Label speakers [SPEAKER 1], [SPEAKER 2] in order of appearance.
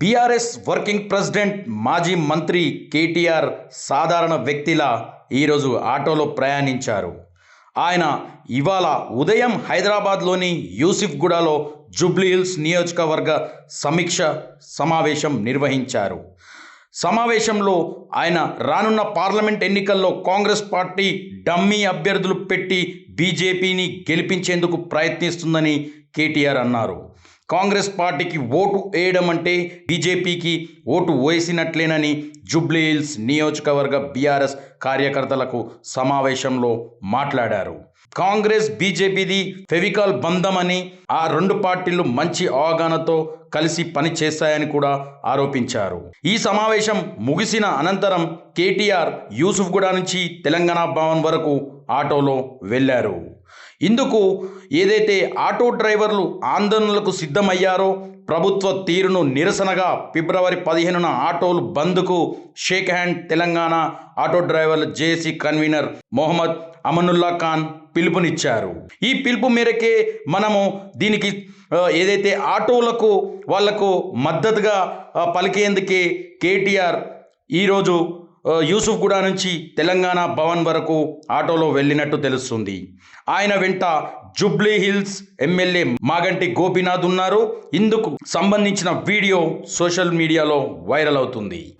[SPEAKER 1] BRS working president మాజీ మంత్రి కేటీఆర్ సాధారణ వ్యక్తిలా ఈరోజు ఆటోలో ప్రయాణించారు. ఆయన ఇవాళ ఉదయం హైదరాబాద్లోని యూసిఫ్గూడలో జూబ్లీహిల్స్ నియోజకవర్గ సమీక్ష సమావేశం నిర్వహించారు. సమావేశంలో ఆయన రానున్న పార్లమెంట్ ఎన్నికల్లో కాంగ్రెస్ పార్టీ డమ్మీ అభ్యర్థులు పెట్టి బీజేపీని గెలిపించేందుకు ప్రయత్నిస్తుందని కేటీఆర్ అన్నారు. కాంగ్రెస్ పార్టీకి ఓటు వేయడం అంటే బీజేపీకి ఓటు వేసినట్లేనని జుబ్లీహిల్స్ నియోజకవర్గ బీఆర్ఎస్ కార్యకర్తలకు సమావేశంలో మాట్లాడారు. కాంగ్రెస్ బీజేపీది ఫెవికాల్ బంధమని ఆ రెండు పార్టీలు మంచి అవగాహనతో కలిసి పని చేస్తాయని కూడా ఆరోపించారు. ఈ సమావేశం ముగిసిన అనంతరం కేటీఆర్ యూసుఫ్గూడ నుంచి తెలంగాణ భవన్ వరకు ఆటోలో వెళ్ళారు. ఇందుకు ఏదైతే ఆటో డ్రైవర్లు ఆందోళనలకు సిద్ధమయ్యారో ప్రభుత్వ తీరును నిరసనగా ఫిబ్రవరి పదిహేనున ఆటోలు బంద్కు షేక్ హ్యాండ్ తెలంగాణ ఆటో డ్రైవర్ల జేసీ కన్వీనర్ మొహమ్మద్ అమనుల్లా ఖాన్ పిలుపునిచ్చారు. ఈ పిలుపు మేరకే మనము దీనికి ఏదైతే ఆటోలకు వాళ్ళకు మద్దతుగా పలికేందుకే కేటీఆర్ ఈరోజు యూసుఫ్గూడ నుంచి తెలంగాణ భవన్ వరకు ఆటోలో వెళ్ళినట్టు తెలుస్తుంది. ఆయన వెంట జుబ్లీ హిల్స్ ఎమ్మెల్యే మాగంటి గోపీనాథ్ ఉన్నారు. ఇందుకు సంబంధించిన వీడియో సోషల్ మీడియాలో వైరల్ అవుతుంది.